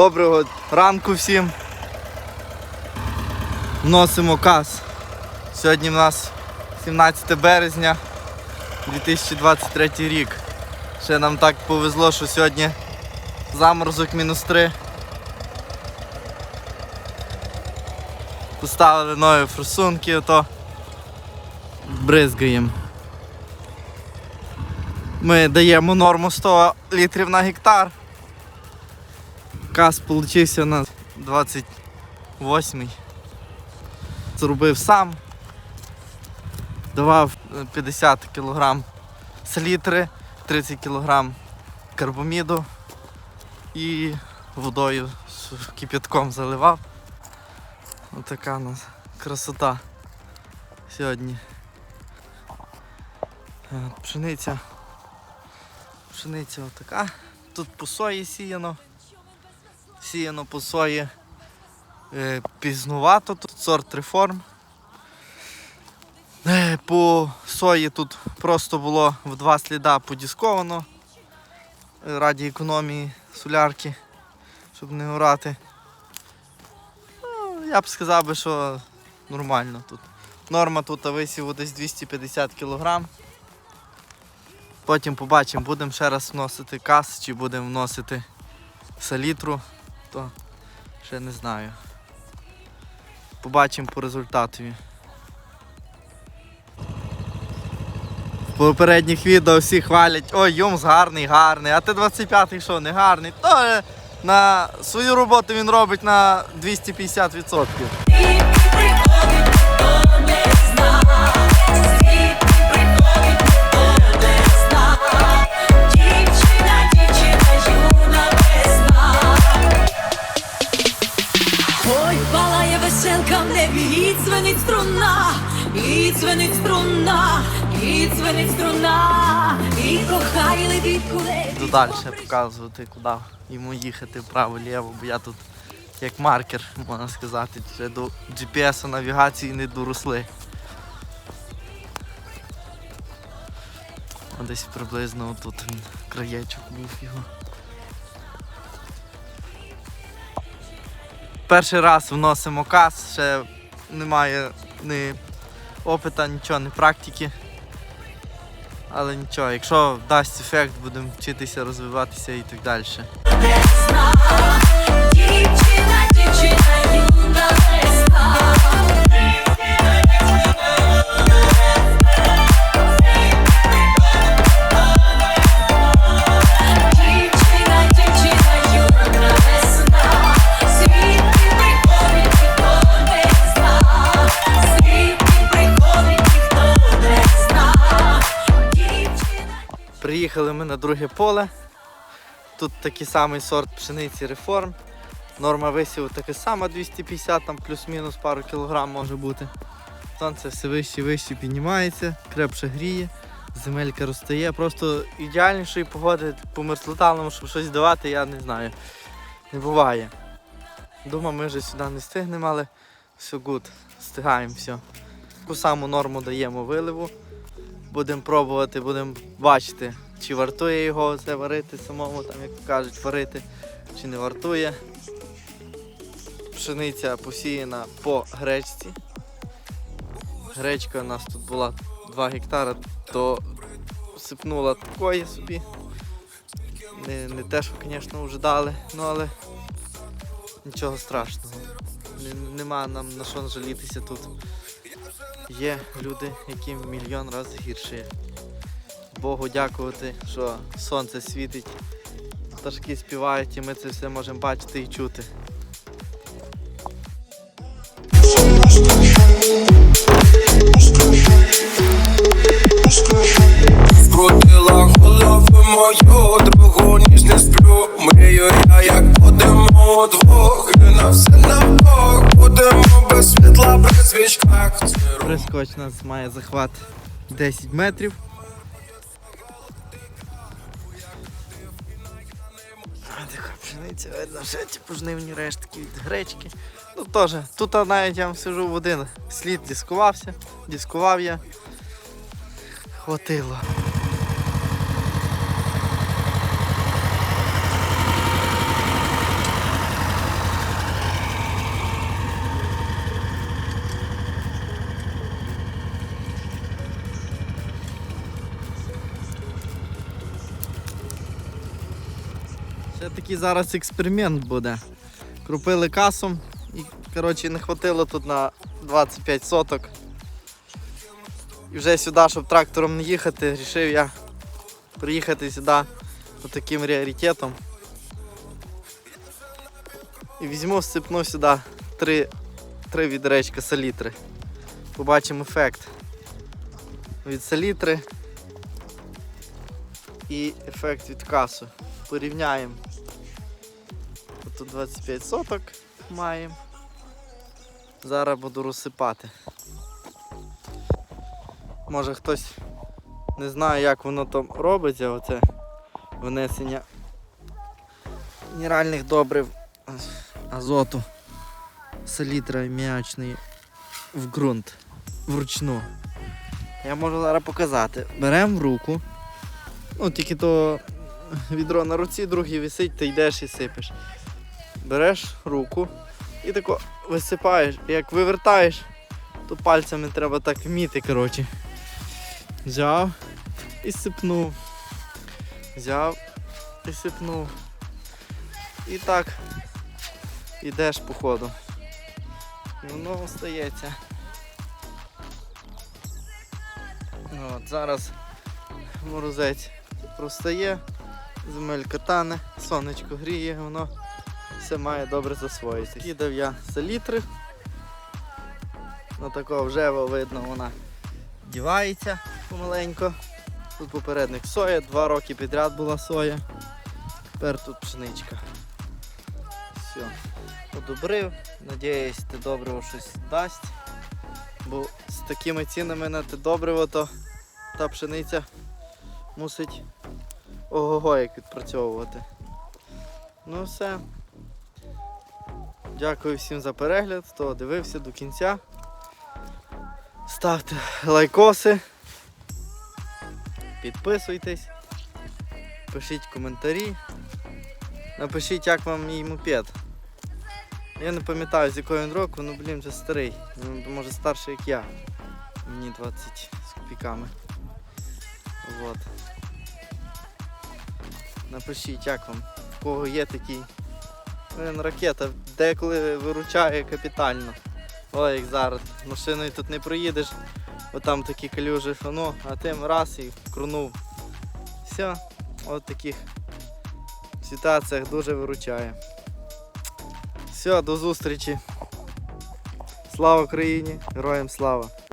Доброго ранку всім. Вносимо каз. Сьогодні в нас 17 березня 2023 рік. Ще нам так повезло, що сьогодні заморозок мінус 3. Поставили нові форсунки, ото бризгаємо. Ми даємо норму 100 літрів на гектар. Каз получився на 28-й. Зробив сам. Давав е, 50 кг селітри, 30 кг карбоміду і водою з кип'ятком заливав. Отака у нас красота сьогодні. Е, Пшениця. Пшениця отака. Тут по сої сіяно. Сіяно по сої е, пізнувато, тут сорт реформ. Е, По сої тут просто було в два сліда подісковано е, раді економії солярки, щоб не орати. Ну, я б сказав би, що нормально тут. Норма тут висіву десь 250 кг. Потім побачимо, будемо ще раз вносити кас чи будемо вносити селітру, то ще не знаю. Побачимо по результатові. В попередніх відео всі хвалять, ой, юмс гарний, гарний, а ти 25-й що, не гарний. То е, на свою роботу він робить на 250%. Буду далі показувати, куди йому їхати вправо-ліво, бо я тут як маркер, можна сказати, ще до GPS навігації не доросли. Десь приблизно тут краєчок був його. Перший раз вносимо каз, ще немає ні опита, нічого, ні практики. Але нічого, якщо дасть ефект, будемо вчитися розвиватися і так далі. Дівчина, дівчина, Приїхали ми на друге поле. Тут такий самий сорт пшениці реформ. Норма висіву така сама 250, там плюс-мінус пару кілограм може бути. Сонце все вище і вище піднімається, крепше гріє, земелька розтає. Просто ідеальнішої погоди по мерзлоталному, щоб щось давати, я не знаю. Не буває. Думаю, ми вже сюди не встигнемо, але все гуд, встигаємо все. Таку саму норму даємо виливу. Будемо пробувати, будемо бачити, чи вартує його це варити самому, там, як кажуть, варити, чи не вартує. Пшениця посіяна по гречці. Гречка у нас тут була 2 гектара, то сипнула такої собі. Не, не те, що, звісно, вже дали, ну але нічого страшного. Не- Нема нам на що жалітися тут. Є люди, яким мільйон разів гірше. Богу дякувати, що сонце світить, пташки співають і ми це все можемо бачити і чути. Скрутила голову мою другу ніж не сплю Мрію я як будемо удвох І на все на бок Будемо без світла, при свічках Прискоч нас має захват 10 метрів. Пшениця, видно, ще ці пожнивні рештки від гречки. Ну теж, тут навіть я вам сижу в один слід дискувався, дискував я. Хватило. Це такий зараз експеримент буде. Крупили касом і коротше не хватило тут на 25 соток. І вже сюди, щоб трактором не їхати, вирішив я приїхати сюди таким раритетом. І візьму, всипну сюди три, три відречка салітри. Побачимо ефект від салітри і ефект від касу. Порівняємо. Тут 25 соток маємо. Зараз буду розсипати. Може хтось не знає, як воно там робиться, оце внесення мінеральних добрив азоту, селітра м'ячної в ґрунт вручну. Я можу зараз показати. Беремо в руку. Ну, тільки то відро на руці, другий висить, ти йдеш і сипеш. Береш руку і тако висипаєш. І як вивертаєш, то пальцями треба так вміти, коротше. Взяв і сипнув. Взяв і сипнув. І так ідеш по ходу. І воно остається. Ну, От, зараз морозець простає, земелька тане, сонечко гріє, воно все має добре засвоїтися. Кидав я селітри. Ну такого вже видно, вона дівається помаленько. Тут попередник соя, два роки підряд була соя. Тепер тут пшеничка. Все. Одобрив. Надіюсь, те добриво щось дасть. Бо з такими цінами на те добриво, то та пшениця мусить ого-го як відпрацьовувати. Ну все. Дякую всім за перегляд, хто дивився до кінця. Ставте лайкоси. Підписуйтесь. Пишіть коментарі. Напишіть, як вам мій мопед. Я не пам'ятаю з якого він року, ну блін, вже старий. Він може старший як я. Мені 20 з копійками. Вот. Напишіть, як вам, в кого є такий. Блін, ракета деколи виручає капітально. Ой, як зараз. Машиною тут не проїдеш, бо там такі калюжі, ну, а тим раз і крунув. Все, от таких ситуаціях дуже виручає. Все, до зустрічі. Слава Україні! Героям слава!